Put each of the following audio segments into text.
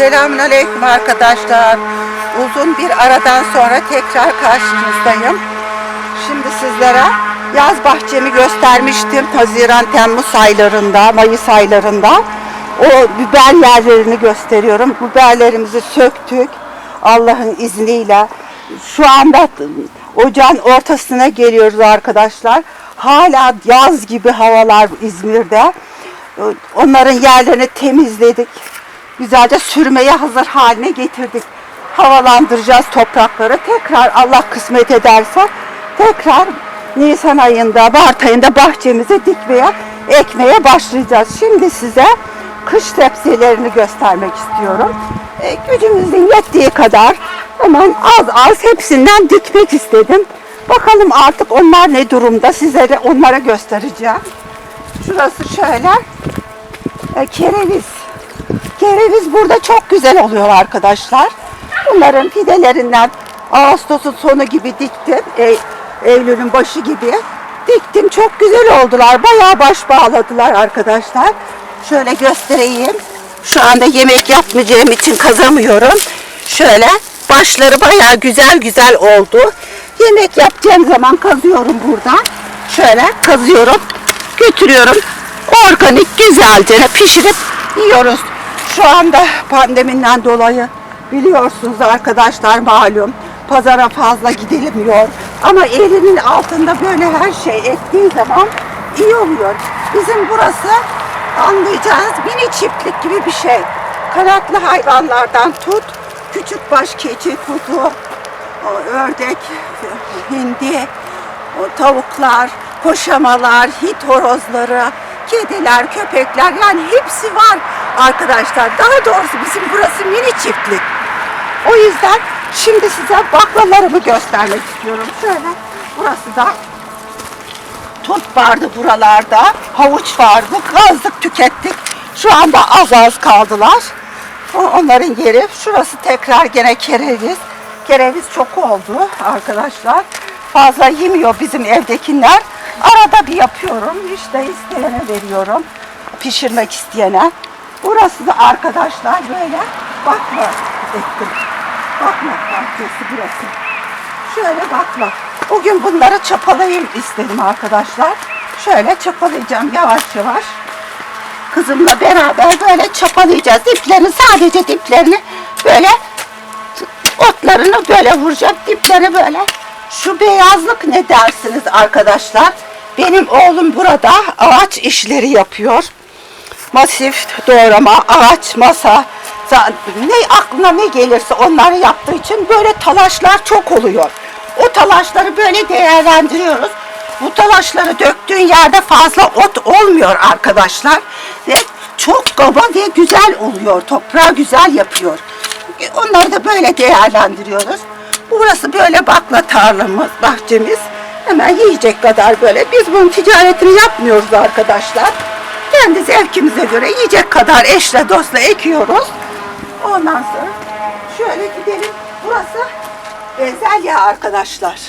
Selamünaleyküm arkadaşlar. Uzun bir aradan sonra tekrar karşınızdayım. Şimdi sizlere yaz bahçemi göstermiştim. Haziran, Temmuz aylarında, Mayıs aylarında. O biber yerlerini gösteriyorum. Biberlerimizi söktük. Allah'ın izniyle. Şu anda ocağın ortasına geliyoruz arkadaşlar. Hala yaz gibi havalar İzmir'de. Onların yerlerini temizledik. Güzelce sürmeye hazır haline getirdik. Havalandıracağız toprakları. Tekrar Allah kısmet ederse tekrar Nisan ayında, Mart ayında bahçemize dikmeye, ekmeye başlayacağız. Şimdi size kış sebzelerini göstermek istiyorum. E, gücümüzün yettiği kadar hemen az az hepsinden dikmek istedim. Bakalım artık onlar ne durumda sizlere onlara göstereceğim. Şurası şöyle. E, kereviz. Kereviz burada çok güzel oluyor arkadaşlar. Bunların fidelerinden Ağustos'un sonu gibi diktim. E, Eylül'ün başı gibi diktim. Çok güzel oldular. Bayağı baş bağladılar arkadaşlar. Şöyle göstereyim. Şu anda yemek yapmayacağım için kazamıyorum. Şöyle başları bayağı güzel güzel oldu. Yemek yapacağım zaman kazıyorum buradan. Şöyle kazıyorum. Götürüyorum. Organik güzelce pişirip yiyoruz. Şu anda pandemiden dolayı biliyorsunuz arkadaşlar malum pazara fazla gidilmiyor. Ama elinin altında böyle her şey ettiği zaman iyi oluyor. Bizim burası anlayacağınız mini çiftlik gibi bir şey. Kanatlı hayvanlardan tut, küçük baş keçi, kuzu, ördek, hindi, tavuklar, koşamalar, hit horozları, kediler, köpekler yani hepsi var arkadaşlar. Daha doğrusu bizim burası mini çiftlik. O yüzden şimdi size baklalarımı göstermek istiyorum. Şöyle burası da tut vardı buralarda, havuç vardı, kazdık tükettik. Şu anda az az kaldılar. Onların yeri, şurası tekrar gene kereviz. Kereviz çok oldu arkadaşlar. Fazla yemiyor bizim evdekiler. Arada bir yapıyorum, işte isteyene veriyorum. Pişirmek isteyene. Burası da arkadaşlar böyle bakma ettim. Bakma bahçesi burası. Şöyle bakma. Bugün bunları çapalayayım istedim arkadaşlar. Şöyle çapalayacağım yavaş yavaş. Kızımla beraber böyle çapalayacağız. Diplerini sadece diplerini böyle otlarını böyle vuracağım. Dipleri böyle. Şu beyazlık ne dersiniz arkadaşlar? Benim oğlum burada ağaç işleri yapıyor. Masif doğrama, ağaç, masa, ne aklına ne gelirse onları yaptığı için böyle talaşlar çok oluyor. O talaşları böyle değerlendiriyoruz. Bu talaşları döktüğün yerde fazla ot olmuyor arkadaşlar. Ve çok kaba ve güzel oluyor. Toprağı güzel yapıyor. Onları da böyle değerlendiriyoruz. Burası böyle bakla tarlamız, bahçemiz. Hemen yiyecek kadar böyle. Biz bunun ticaretini yapmıyoruz arkadaşlar. Kendi zevkimize göre yiyecek kadar eşle dostla ekiyoruz. Ondan sonra şöyle gidelim. Burası bezelye arkadaşlar.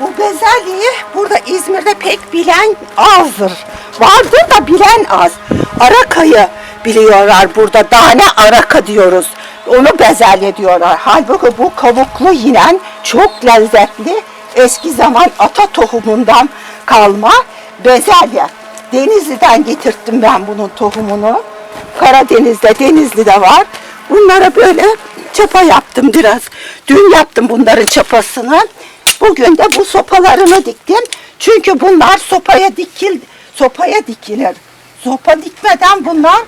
Bu bezelyeyi burada İzmir'de pek bilen azdır. Vardır da bilen az. Arakayı biliyorlar burada. Tane araka diyoruz. Onu bezelye diyorlar. Halbuki bu kabuklu yinen çok lezzetli eski zaman ata tohumundan kalma bezelye. Denizli'den getirttim ben bunun tohumunu. Karadeniz'de, Denizli'de var. Bunlara böyle çapa yaptım biraz. Dün yaptım bunların çapasını. Bugün de bu sopalarını diktim. Çünkü bunlar sopaya dikil, sopaya dikilir. Sopa dikmeden bunlar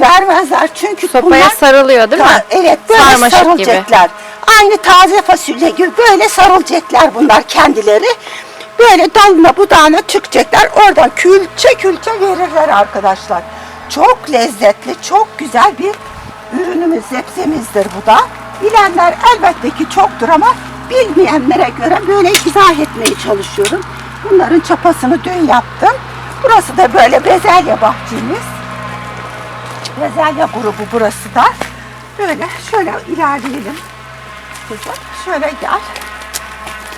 vermezler. Çünkü Sopaya bunlar sarılıyor değil mi? Evet Sarmaşık gibi. Aynı taze fasulye gibi böyle sarılacaklar bunlar kendileri. Böyle dalına budağına çıkacaklar. Oradan külçe külçe verirler arkadaşlar. Çok lezzetli, çok güzel bir ürünümüz, sebzemizdir bu da. Bilenler elbette ki çoktur ama bilmeyenlere göre böyle izah etmeye çalışıyorum. Bunların çapasını dün yaptım. Burası da böyle bezelye bahçemiz. Bezelye grubu burası da. Böyle şöyle ilerleyelim. Kızım şöyle gel.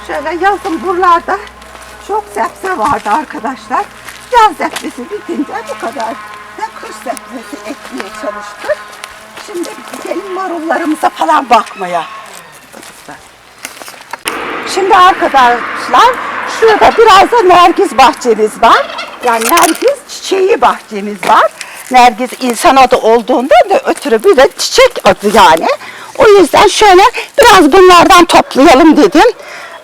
Şöyle yazın buralarda çok sebze vardı arkadaşlar. Yaz sebzesi bitince bu kadar da kış sebzesi ekmeye çalıştık. Şimdi gidelim marullarımıza falan bakmaya. Şimdi arkadaşlar şurada biraz da nergis bahçemiz var. Yani nergis çiçeği bahçemiz var. Nergis insan adı olduğundan da ötürü bir de çiçek adı yani. O yüzden şöyle biraz bunlardan toplayalım dedim.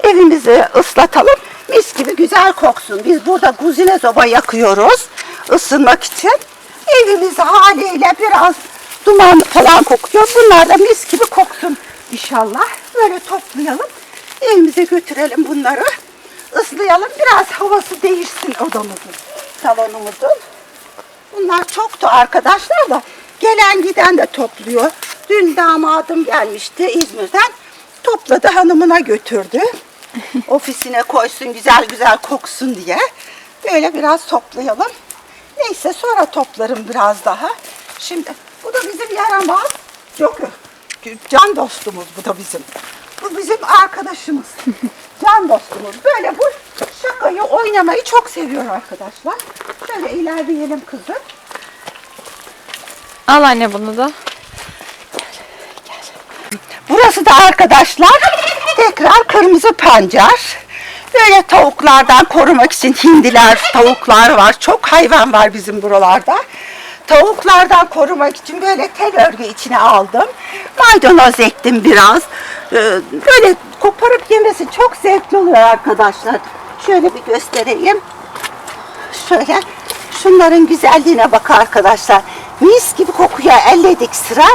Evimizi ıslatalım. Mis gibi güzel koksun. Biz burada kuzine soba yakıyoruz ısınmak için. Evimiz haliyle biraz duman falan kokuyor. Bunlar da mis gibi koksun inşallah. Böyle toplayalım. Evimize götürelim bunları. Islayalım. Biraz havası değişsin odamızın, salonumuzun. Bunlar çoktu arkadaşlar da gelen giden de topluyor. Dün damadım gelmişti İzmir'den. Topladı hanımına götürdü. Ofisine koysun güzel güzel koksun diye. Böyle biraz toplayalım. Neyse sonra toplarım biraz daha. Şimdi bu da bizim yaramaz. Yok. Can dostumuz bu da bizim. Bu bizim arkadaşımız. Can dostumuz. Böyle bu şakayı oynamayı çok seviyor arkadaşlar. Şöyle ilerleyelim kızım. Al anne bunu da. Burası da arkadaşlar tekrar kırmızı pancar. Böyle tavuklardan korumak için hindiler, tavuklar var. Çok hayvan var bizim buralarda. Tavuklardan korumak için böyle tel örgü içine aldım. Maydanoz ektim biraz. Ee, Böyle koparıp yemesi çok zevkli oluyor arkadaşlar. Şöyle bir göstereyim. Şöyle şunların güzelliğine bak arkadaşlar. Mis gibi kokuyor elledik sıra.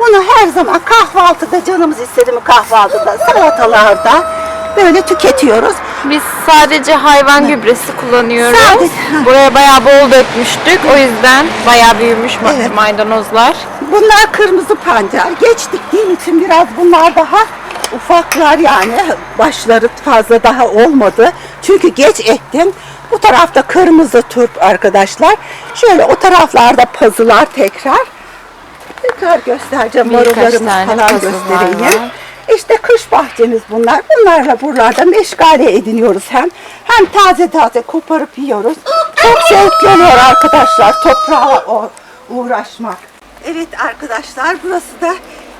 Bunu her zaman kahvaltıda canımız istedi mi kahvaltıda salatalarda böyle tüketiyoruz. Biz sadece hayvan gübresi kullanıyoruz. Sadece- Buraya bayağı bol dökmüştük. O yüzden bayağı büyümüş ma- Evet. maydanozlar. Bunlar kırmızı pancar. Geç diktiğim için biraz bunlar daha ufaklar yani. Başları fazla daha olmadı. Çünkü geç ektim. Bu tarafta kırmızı turp arkadaşlar. Şöyle o taraflarda pazılar tekrar. Tekrar göstereceğim Birkaç marullarımı tane falan göstereyim. var. İşte kış bahçemiz bunlar. Bunlarla buralarda meşgale ediniyoruz hem. Hem taze taze koparıp yiyoruz. Çok zevkli oluyor arkadaşlar toprağa o- uğraşmak. Evet arkadaşlar burası da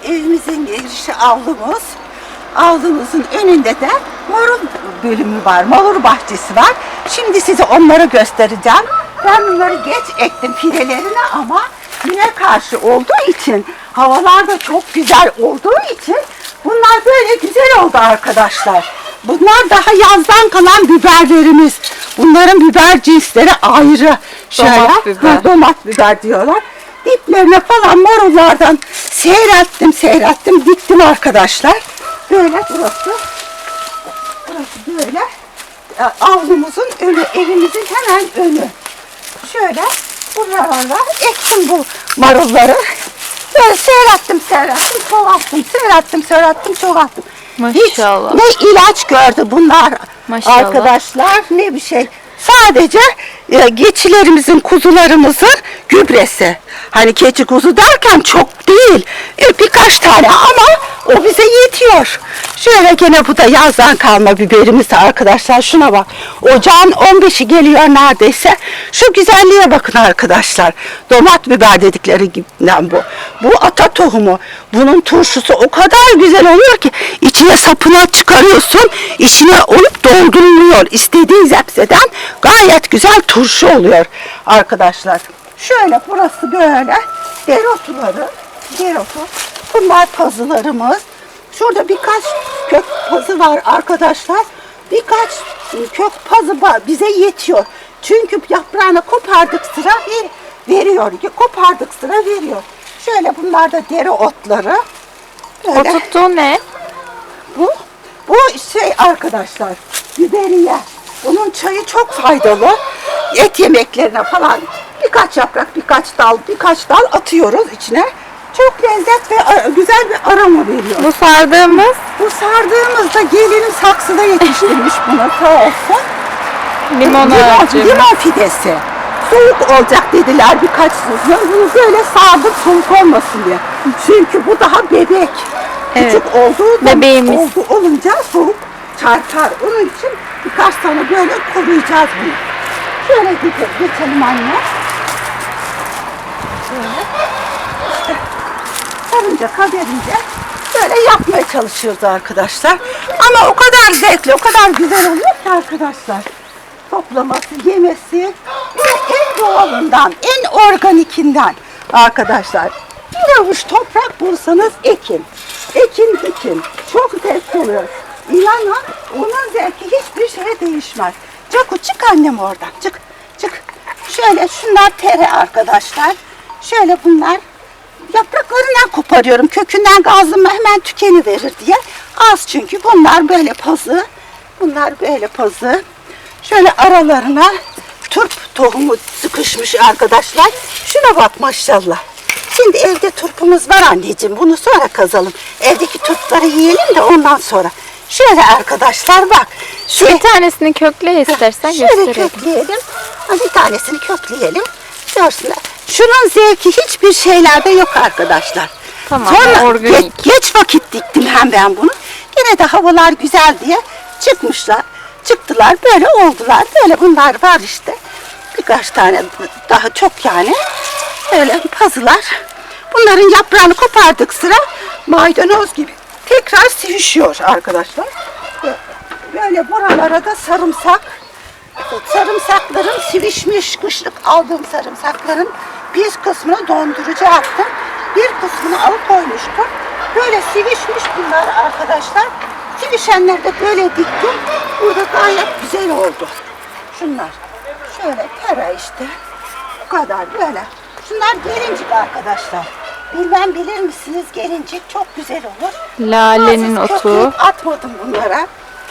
evimizin girişi avlumuz. Avlumuzun önünde de marul bölümü var. Marul bahçesi var. Şimdi size onları göstereceğim. Ben bunları geç ektim fidelerini ama güne karşı olduğu için havalar da çok güzel olduğu için bunlar böyle güzel oldu arkadaşlar. Bunlar daha yazdan kalan biberlerimiz. Bunların biber cinsleri ayrı. Şöyle, Domat biber. ha, domat biber diyorlar. Diplerine falan marullardan seyrettim seyrettim diktim arkadaşlar. Böyle burası. Burası böyle. e, Avlumuzun önü, evimizin hemen önü. Şöyle buralarda ektim bu marulları. Böyle seyrettim seyrettim çoğalttım seyrettim seyrettim çoğalttım. Maşallah. Hiç ne ilaç gördü bunlar Maşallah. arkadaşlar ne bir şey. Sadece e, geçilerimizin, kuzularımızın gübresi. Hani keçi kuzu derken çok değil. E, birkaç tane ama o bize yetiyor. Şöyle gene bu da yazdan kalma biberimiz arkadaşlar. Şuna bak. Ocağın 15'i geliyor neredeyse. Şu güzelliğe bakın arkadaşlar. Domat biber dedikleri gibinden bu. Bu ata tohumu. Bunun turşusu o kadar güzel oluyor ki içine sapına çıkarıyorsun. içine olup dolduruluyor. İstediğin zepseden gayet güzel turşu oluyor arkadaşlar. Şöyle burası böyle dereotuları. Dereotu. Bunlar pazılarımız. Şurada birkaç kök pazı var arkadaşlar. Birkaç kök pazı bize yetiyor. Çünkü yaprağını kopardık sıra ver, veriyor. Kopardık sıra veriyor. Şöyle bunlar da dereotları. O Böyle. tuttuğu ne? Bu, bu şey arkadaşlar, biberiye. Bunun çayı çok faydalı. Et yemeklerine falan birkaç yaprak, birkaç dal, birkaç dal atıyoruz içine. Çok lezzet ve güzel bir aroma veriyor. Bu sardığımız Bu sardığımızda gelinin saksıda yetiştirmiş bunu sağ olsun. limon limon, ağacı. limon fidesi. Soğuk olacak dediler birkaç sezon. Bunu böyle sardık soğuk olmasın diye. Çünkü bu daha bebek. Evet. Küçük olduğu Bebeğimiz. oldu, olunca soğuk çarpar. Onun için birkaç tane böyle koruyacağız bunu. Şöyle gidelim, geçelim anne. Şöyle. İşte Olunca kaderince böyle yapmaya çalışıyoruz arkadaşlar. Ama o kadar zevkli, o kadar güzel oluyor ki arkadaşlar. Toplaması, yemesi en doğalından, en organikinden arkadaşlar. Bir avuç toprak bulsanız ekin. Ekin dikin. Çok zevkli oluyor. İnanın onun zevki hiçbir şeye değişmez. Caku çık annem oradan. Çık. Çık. Şöyle şunlar tere arkadaşlar. Şöyle bunlar yapraklarından koparıyorum. Kökünden gazlama hemen tükeni verir diye. Az çünkü bunlar böyle pazı. Bunlar böyle pazı. Şöyle aralarına turp tohumu sıkışmış arkadaşlar. Şuna bak maşallah. Şimdi evde turpumuz var anneciğim. Bunu sonra kazalım. Evdeki turpları yiyelim de ondan sonra. Şöyle arkadaşlar bak. Şu Bir tanesini kökle istersen Şöyle gösterelim. kökleyelim. Ha, Bir tanesini kökleyelim. Görsünler. Şunun zevki hiçbir şeylerde yok arkadaşlar. Tamam, Sonra organik. ge- geç vakit diktim hem ben bunu. Yine de havalar güzel diye çıkmışlar. Çıktılar böyle oldular. Böyle bunlar var işte. Birkaç tane daha çok yani. Böyle pazılar. Bunların yaprağını kopardık sıra maydanoz gibi tekrar sivişiyor arkadaşlar. Böyle buralara da sarımsak sarımsakların sivişmiş kışlık aldığım sarımsakların bir kısmını dondurucu attım. Bir kısmını alıp koymuştum. Böyle sivişmiş bunlar arkadaşlar. Sivişenleri de böyle diktim. Burada gayet güzel oldu. Şunlar. Şöyle tera işte. Bu kadar böyle. Şunlar gelincik arkadaşlar. Bilmem bilir misiniz gelincik çok güzel olur. Lalenin Bazı otu. atmadım bunlara.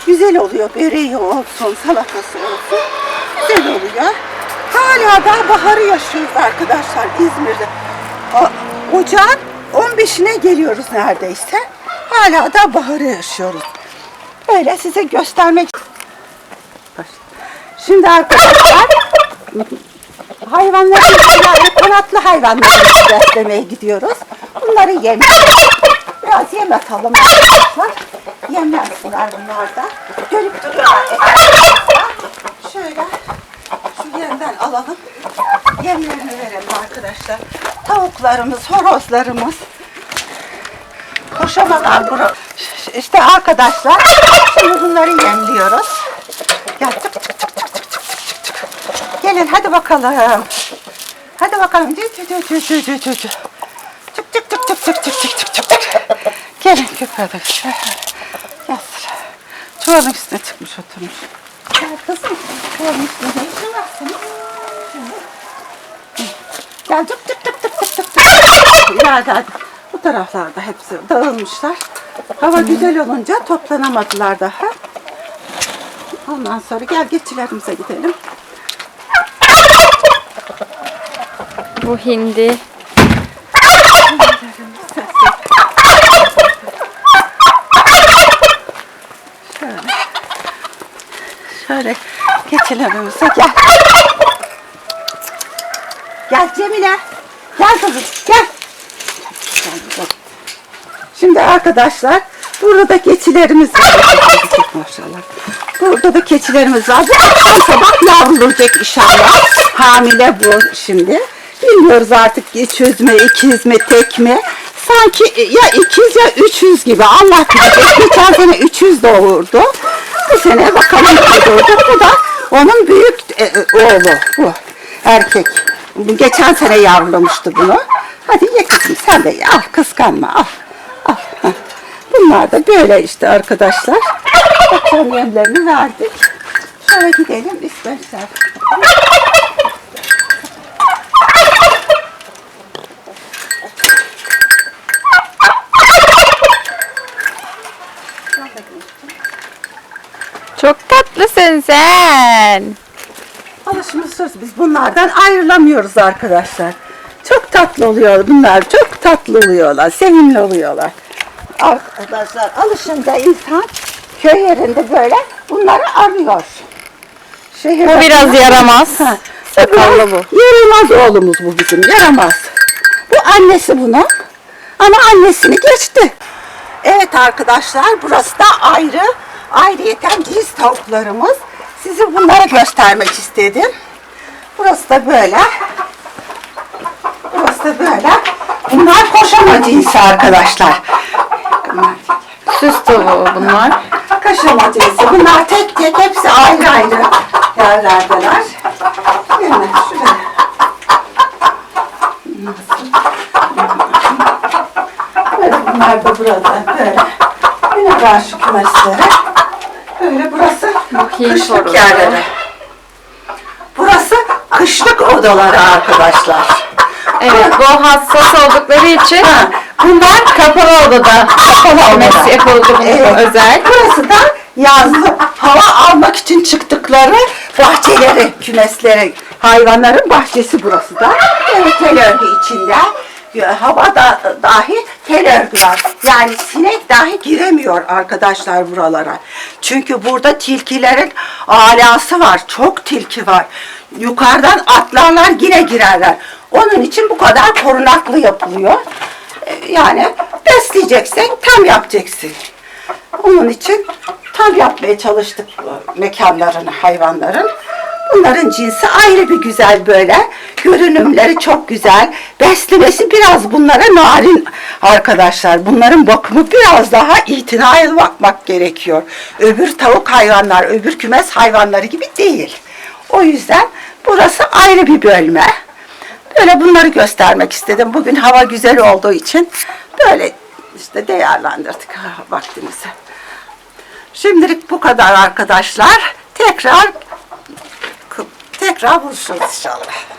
Güzel oluyor. Böreği olsun, salatası olsun. Güzel oluyor. Hala daha baharı yaşıyoruz arkadaşlar İzmir'de. O- Ocağın 15'ine geliyoruz neredeyse. Hala da baharı yaşıyoruz. Böyle size göstermek Şimdi arkadaşlar hayvanlarımızı yani kanatlı hayvanlarımızı beslemeye gidiyoruz. Bunları yemliyoruz. Biraz yem atalım arkadaşlar. Yemlensinler bunlar da. Görüp duruyorlar. Şöyle şu yemden alalım. Yemlerini verelim arkadaşlar. Tavuklarımız, horozlarımız. Koşamadan bura. İşte arkadaşlar şimdi bunları yemliyoruz. Gel tık tık tık tık tık tık tık tık. Gelin hadi bakalım. Hadi bakalım. Cü cü cü cü cü cü. Çık çık çık çık çık çık çık çık çık çık. Gelin köpeğe. Şuranın üstüne çıkmış oturmuş. Ya kızım, şuranın üstüne de yıkılarsın. Ya tıp tıp tıp tıp tıp tıp tıp. Yerden bu taraflarda hepsi dağılmışlar. Hava güzel olunca toplanamadılar daha. Ondan sonra gel geçilerimize gidelim. Bu hindi geçilerimize gel. Gel Cemile. Gel kızım gel. Gel, gel. Şimdi arkadaşlar burada da keçilerimiz var. Maşallah. Burada da keçilerimiz var. Bu sabah yavrulacak inşallah. Hamile bu şimdi. Bilmiyoruz artık çöz mü, ikiz mi, tek mi? Sanki ya ikiz ya üçüz gibi. Allah bilecek. Geçen sene üçüz doğurdu. Bu sene bakalım ne doğuracak. Bu da onun büyük e, oğlu bu. Erkek. Geçen sene yavrulamıştı bunu. Hadi ye kızım sen de ye. Al kıskanma al. Al. Bunlar da böyle işte arkadaşlar. Akşam yemlerini verdik. Şöyle gidelim istersen. Çok tatlısın sen. Alışmışız biz bunlardan ayrılamıyoruz arkadaşlar. Çok tatlı oluyor bunlar. Çok tatlı oluyorlar. Sevimli oluyorlar. Arkadaşlar alışınca insan köy yerinde böyle bunları arıyor. Şehirde Bu biraz yaramaz. Ha, Sakallı bu. Yaramaz oğlumuz bu bizim. Yaramaz. Bu annesi bunun. Ama annesini geçti. Evet arkadaşlar burası da ayrı. Ayrıyeten diz tavuklarımız. Size bunları göstermek istedim. Burası da böyle. Burası da böyle. Bunlar koşama cinsi arkadaşlar. Süs tavuğu bunlar. Kaşama cinsi. Bunlar tek tek hepsi ayrı ayrı yerlerdeler. Yine şuraya. Nasıl? Bunlar da burada böyle. Yine karşı kümesleri. Kışlık yerleri. Burası kışlık odaları arkadaşlar. Evet bu hassas oldukları için Ha, bunlar kapalı odada kapalı odada. yapıldı bunun Evet. özel. Burası da yazlı hava almak için çıktıkları bahçeleri, kümesleri, hayvanların bahçesi burası da. Evet, içinde. Hava da dahi var. Yani sinek dahi giremiyor arkadaşlar buralara. Çünkü burada tilkilerin alası var. Çok tilki var. Yukarıdan atlarlar yine girerler. Onun için bu kadar korunaklı yapılıyor. Ee, Yani besleyeceksin, tam yapacaksın. Onun için tam yapmaya çalıştık bu mekanların, hayvanların. Bunların cinsi ayrı bir güzel böyle. Görünümleri çok güzel. Beslemesi biraz bunlara narin arkadaşlar. Bunların bakımı biraz daha itinalı bakmak gerekiyor. Öbür tavuk hayvanlar, öbür kümes hayvanları gibi değil. O yüzden burası ayrı bir bölme. Böyle bunları göstermek istedim. Bugün hava güzel olduğu için böyle işte değerlendirdik vaktimizi. Şimdilik bu kadar arkadaşlar. Tekrar tekrar buluşuruz inşallah.